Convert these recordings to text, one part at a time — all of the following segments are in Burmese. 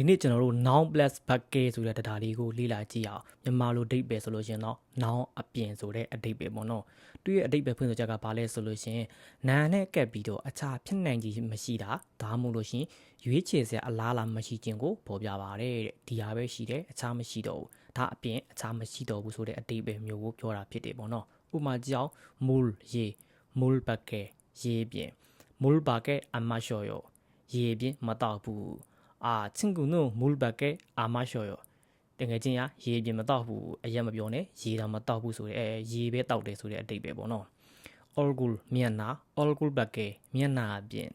ဒီနေ့ကျွန်တော်တို့ noun plus bucket ဆိုတဲ့တရားလေးကိုလေ့လာကြည့်အောင်မြန်မာလိုအဓိပ္ပာယ်ဆိုလို့ရှရင်တော့ noun အပြင်ဆိုတဲ့အဓိပ္ပာယ်ပေါ့နော်သူရဲ့အဓိပ္ပာယ်ဖွင့်ဆိုချက်ကဘာလဲဆိုလို့ရှရင်နာနဲ့ကပ်ပြီးတော့အခြားဖြစ်နိုင်ကြီးမရှိတာဒါမှမဟုတ်လို့ရှရင်ရွေးချယ်စရာအလားအလာမရှိခြင်းကိုပေါ်ပြပါတယ်တဲ့ဒီဟာပဲရှိတယ်အခြားမရှိတော့ဘူးဒါအပြင်အခြားမရှိတော့ဘူးဆိုတဲ့အဓိပ္ပာယ်မျိုးကိုပြောတာဖြစ်တယ်ပေါ့နော်ဥပမာကြည့်အောင် mul ရေ mul bucket ရေပြင် mul bucket အမလျှော်ရောရေပြင်မတော့ဘူး အာချင်းကူနိုမူလဘကဲအာမလျှော်ရောတကယ်ချင်းရရေပြင်မတော့ဘူးအရက်မပြောနဲ့ရေတောင်မတော့ဘူးဆိုတဲ့အဲရေပဲတောက်တယ်ဆိုတဲ့အတိတ်ပဲပေါ့နော် all gul မြန်နာ all gul ဘကဲမြန်နာအပြင်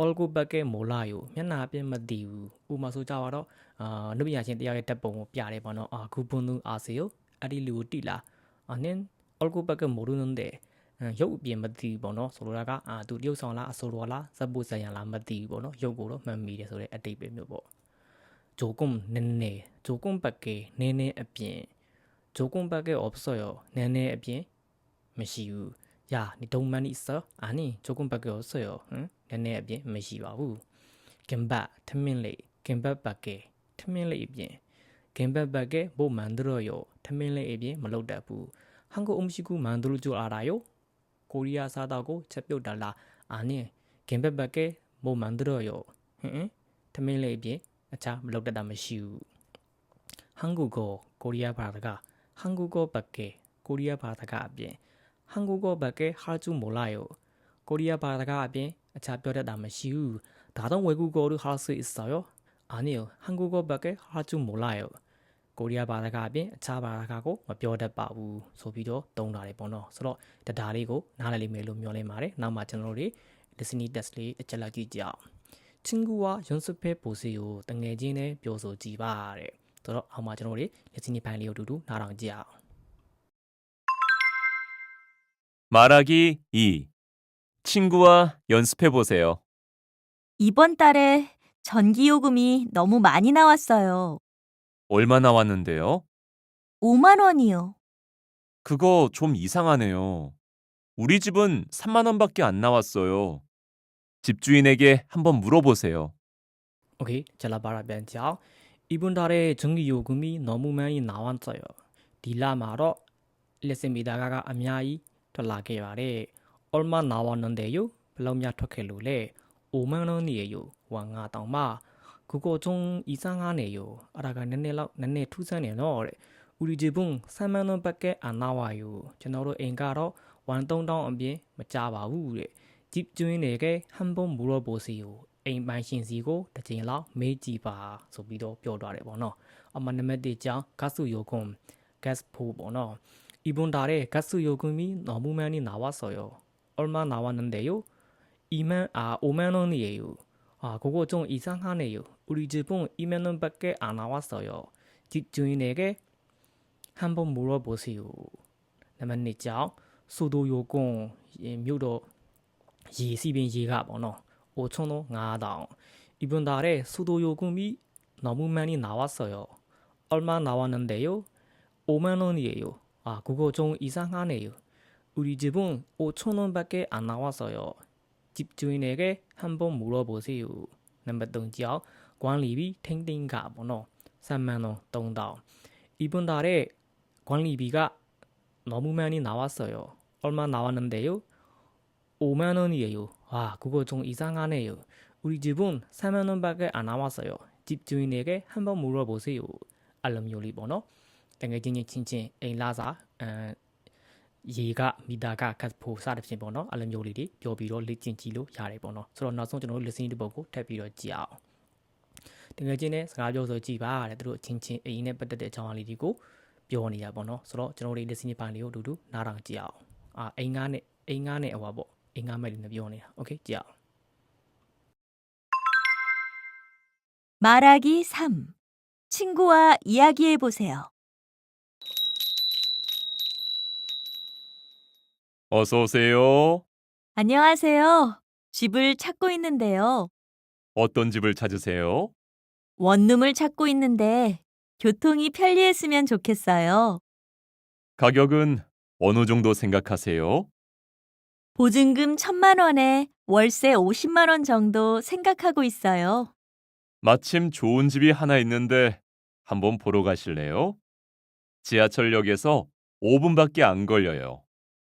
all gul ဘကဲမိုလာယိုမြန်နာအပြင်မတည်ဘူးဥပမာဆိုကြပါတော့အာနုပညာရှင်တရားရဲ့တက်ပုံကိုပြတယ်ပေါ့နော်အာဂူပွန်သူအာစေယိုအဲ့ဒီလူကိုတိလာအနင်း all gul ဘကဲမိုလူနွန်းတဲ့ ရုပ်အပြင်မသိဘူးပေါ့နော်ဆိုလိုတာကအာသူတရုပ်ဆောင်လားအဆိုတော်လားဇက်ပုဇက်ရန်လားမသိဘူးပေါ့နော်ရုပ်ကိုတော့မှတ်မိတယ်ဆိုတဲ့အတိတ်ပဲမျိုးပေါ့ဂျိုကွန်နည်းနည်းဂျိုကွန်ဘက်ကေနည်းနည်းအပြင်ဂျိုကွန်ဘက်ကေအော့ဖ်ဆော့ရောနည်းနည်းအပြင်မရှိဘူးယာနီဒုံမန်နီဆောအာနီဂျိုကွန်ဘက်ကေအော့ဖ်ဆော့ရောဟမ်နည်းနည်းအပြင်မရှိပါဘူးကင်ဘတ်ထမင်းလေးကင်ဘတ်ဘက်ကေထမင်းလေးအပြင်ကင်ဘတ်ဘက်ကေဘိုမန်ဒရောယောထမင်းလေးအပြင်မလောက်တတ်ဘူးဟန်ကိုအုံးရှိကူမန်ဒရိုဂျိုအာရာယော 코리아 사다고 제표 달라. 아니, 김밥밖에 못 뭐 만들어요. 응? 테밀레 비에 아차 블록다다 마시우. 한국어 코리아 바다가 한국어밖에 코리아 바다가 비에 한국어밖에 할 줄 몰라요. 코리아 바다가 비에 아차 뼈다다 마시우. 다른 외국어를 할 수 있어요? 아니요, 한국어밖에 할 줄 몰라요. ကူကိုတို့ဟာဆွေးစောယောအာနင်းဟန်ဂူကိုဘက်ကဲဟာချူမိုလာယောကိုရီးယားဘာသာကအပြင်အခြားဘာသာကကိုမပြောတတ်ပါဘူးဆိုပြီးတော့တုံးတာတယ်ပေါ့နော်ဆိုတော့တဒါလေးကိုနားလည်လိမ့်မယ်လို့မျှော်လင့်ပါတယ်နောက်မှကျွန်တော်တို့တွေ listening test လေးအချက်လက်ကြည့်ကြအောင်ချင်းကူကယွန်စဖဲပိုစီကိုတငယ်ချင်းနဲ့ပြောဆိုကြည့်ပါတဲ့ဆိုတော့အောက်မှာကျွန်တော်တို့ listening ပိုင်းလေးကိုအတူတူနားထောင်ကြည့်အောင် 말하기 2. 친구와 연습해 보세요. 이번 달에 전기요금이 너무 많이 나왔어요. 얼마 나왔는데요? 5만 원이요. 그거 좀 이상하네요. 우리 집은 3만 원밖에 안 나왔어요. 집주인에게 한번 물어보세요. 오케이, 제가 말하면 자, 이번 달에 전기 요금이 너무 많이 나왔어요. 딜라마로 레스미다가가 아미아이 전 라게 말해. 얼마 나왔는데요? 블라우미아 토켈루레 5만 원이에요. 왕아당마 Google ကျုံဤစားငါနေယောအရာကနည်းနည်းလောက်နည်းနည်းထူးဆန်းနေတော့တဲ့ဥရီဂျေဘုံဆမ်မန်နဘက်ကဲအနာဝါယောကျွန်တော်တို့အိမ်ကတော့130တောင်းအပြင်မကြပါဘူးတဲ့ဂျစ်ကျွင်းနေကဲဟမ်ဘုံဘူရောပိုစီယောအိမ်ပိုင်ရှင်စီကိုတစ်ချိန်လောက်မေးကြည့်ပါဆိုပြီးတော့ပြောထားတယ်ပေါ့နော်အမနမတေချောင်းဂတ်စုယောကွန်ဂတ်ဖိုးပေါ့နော်ဤဘွန်တာတဲ့ဂတ်စုယောကွန်မီနော်မူမန်နီနာဝဆော်ယောအော်မနာဝနန်ဒေယောအီမန်အာအိုမန်နွန်နီယေယော 아, 그거 좀 이상하네요. 우리 집은 2만원밖에 안 나왔어요. 집주인에게 한번 물어보세요. 남았니죠? 수도 요금 무려 20인치가 번호 5천원 5당 이번 달에 수도 요금이 너무 많이 나왔어요. 얼마 나왔는데요? 5만원이에요. 아, 그거 좀 이상하네요. 우리 집은 5천원밖에 안 나왔어요. 집주인에게 한번 물어보세요. 넘버 3죠. 관리비 탱탱가 번호 3만원 동당. 이번 달에 관리비가 너무 많이 나왔어요. 얼마 나왔는데요? 5만원이에요. 와, 그거 좀 이상하네요. 우리 집은 4만원밖에 안 나왔어요. 집주인에게 한번 물어보세요. 알람 요리 번호 땡겨진이 친친 에라사 ရေကမီတာကကတ်ဖို့စသဖြင့်ပေါ့နော်အဲ့လိုမျိုးလေးတွေပြောပြီးတော့လေ့ကျင့်ကြည့်လို့ရတယ်ပေါ့နော်ဆိုတော့နောက်ဆုံးကျွန်တော်တို့ listening ဒီပုံကိုထပ်ပြီးတော့ကြည့်အောင်တကယ်ချင်းနဲ့စကားပြောဆိုကြည့်ပါတဲ့သူတို့အချင်းချင်းအိမ်နဲ့ပတ်သက်တဲ့အကြောင်းအရာလေးတွေကိုပြောနေရပေါ့နော်ဆိုတော့ကျွန်တော်တို့ listening ပိုင်းလေးကိုအတူတူနားထောင်ကြည့်အောင်အာအိမ်ကားနဲ့အိမ်ကားနဲ့ဟိုပါပေါ့အိမ်ကားမဲ့လေးနဲ့ပြောနေတာ okay ကြည့်အောင် 말하기 3. 친구와 이야기해 보세요. 어서 오세요. 안녕하세요. 집을 찾고 있는데요. 어떤 집을 찾으세요? 원룸을 찾고 있는데 교통이 편리했으면 좋겠어요. 가격은 어느 정도 생각하세요? 보증금 천만 원에 월세 50만 원 정도 생각하고 있어요. 마침 좋은 집이 하나 있는데 한번 보러 가실래요? 지하철역에서 5분밖에 안 걸려요.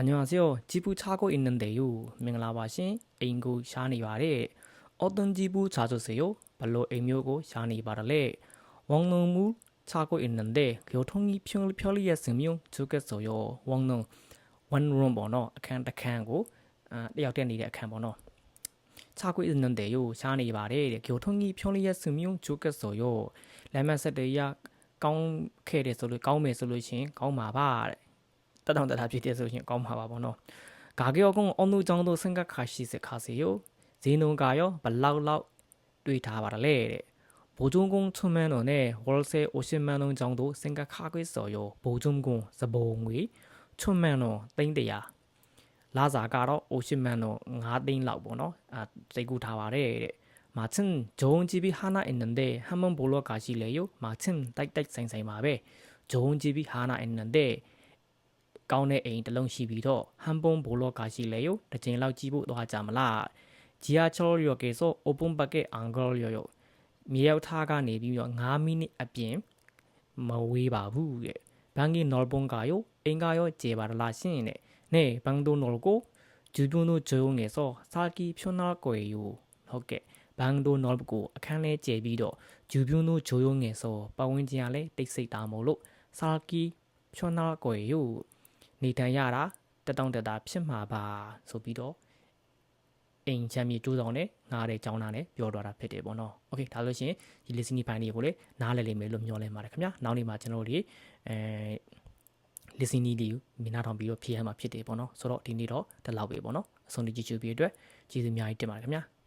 အညာစီယောဂျီပူချာကိုအင်းနန်ဒေယိုမင်္ဂလာပါရှင်အိမ်ကိုရှားနေပါတဲ့အော်တန်ဂျီပူချာဆိုစေယိုဘလို့အိမ်မျိုးကိုရှားနေပါတလေဝေါငုံမူချာကိုအင်းနန်ဒေကျော်ထုံကြီးဖြုံဖြော်လီရဲ့စင်မျိုးချုကက်ဆိုယောဝေါငုံ one room ပေါ့နော်အခန်းတစ်ခန်းကိုအဲတယောက်တက်နေတဲ့အခန်းပေါ့နော်ချာကိုအင်းနန်ဒေယိုရှားနေပါတယ်တဲ့ကျော်ထုံကြီးဖြုံလီရဲ့စင်မျိုးချုကက်ဆိုယောလမ်းမဆက်တေရကောင်းခဲ့တယ်ဆိုလို့ကောင်းမယ်ဆိုလို့ရှင်ကောင်းပါပါတဲ့ တထောင်တထားဖြစ်တဲ့ဆိုရင်ကောင်းမှာပါဘောနော်ဂါကေယောကုံအုံသူကြောင့်တို့စင်ကခါရှိစခါစီယောဇင်းုံကာယောဘလောက်လောက်တွေးထားပါလေတဲ့ဘိုဂျုံကုံချုံမန်တို့နဲ့ဝေါ်ဆေအိုရှင်မန်တို့ကြောင့်တို့စင်ကခါကွေးစော်ယောဘိုဂျုံကုံစဘုံငွေချုံမန်တို့တိမ့်တရာလာစာကတော့အိုရှင်မန်တို့9သိန်းလောက်ပေါ့နော်အဲစိတ်ကူးထားပါတယ်တဲ့မာချင်းဂျုံဂျီဘီဟာနာအင်နန်ဒေဟမ်မန်ဘိုလောကာရှိလေယောမာချင်းတိုက်တိုက်ဆိုင်ဆိုင်ပါပဲဂျုံဂျီဘီဟာနာအင်နန်ဒေ ကောင်းတဲ့အိမ်တစ်လုံးရှိပြီးတော့ဟန်ပုံဘိုလောကရှိလေယိုတစ်ချိန်လောက်ကြည့်ဖို့သွားကြမလားဂျီယာချောရောကေဆို open bucket angle ရောရောမြေရောက်ထားကနေပြီးတော့9မိနစ်အပြင်မဝေးပါဘူးတဲ့ဘန်ကင်းနော်ဘွန်ကယိုအင်ကရောကျေပါလားရှင်းတဲ့နေဘန်ဒိုနော်ကိုဂျူဘွန်တို့ဂျုံငယ်ဆိုစာကီဖြွန်းနာကိုယိုဟုတ်ကဲ့ဘန်ဒိုနော်ကိုအခန်းလဲကျဲပြီးတော့ဂျူဘွန်တို့ဂျိုယိုငယ်ဆိုပဝင်းကျင်ကလည်းတိတ်ဆိတ်တာမို့လို့စာကီဖြွန်းနာကိုယို နေထိုင်ရတာတက်တောင့်တက်တာဖြစ်မှာပါဆိုပြီးတော့အိမ်ချမ်းမြေကျိုးဆောင်နဲ့ငားတဲ့ចောင်းသားနဲ့ပြောတော့တာဖြစ်တယ်ပေါ့နော်။ Okay ဒါလို့ရှိရင်ဒီ listening ပိုင်းလေးကိုလည်းနားလည်လိမ့်မယ်လို့မျှော်လင့်ပါတယ်ခင်ဗျာ။နောက်နေ့မှာကျွန်တော်တို့ဒီအဲ listening လေးကိုမြင်နာထောင်ပြီးတော့ဖြည့်ရမှာဖြစ်တယ်ပေါ့နော်။ဆိုတော့ဒီနေ့တော့ဒီလောက်ပဲပေါ့နော်။အဆုံးထိကြည့်ချူပြီးအတွက်ကျေးဇူးအများကြီးတင်ပါတယ်ခင်ဗျာ။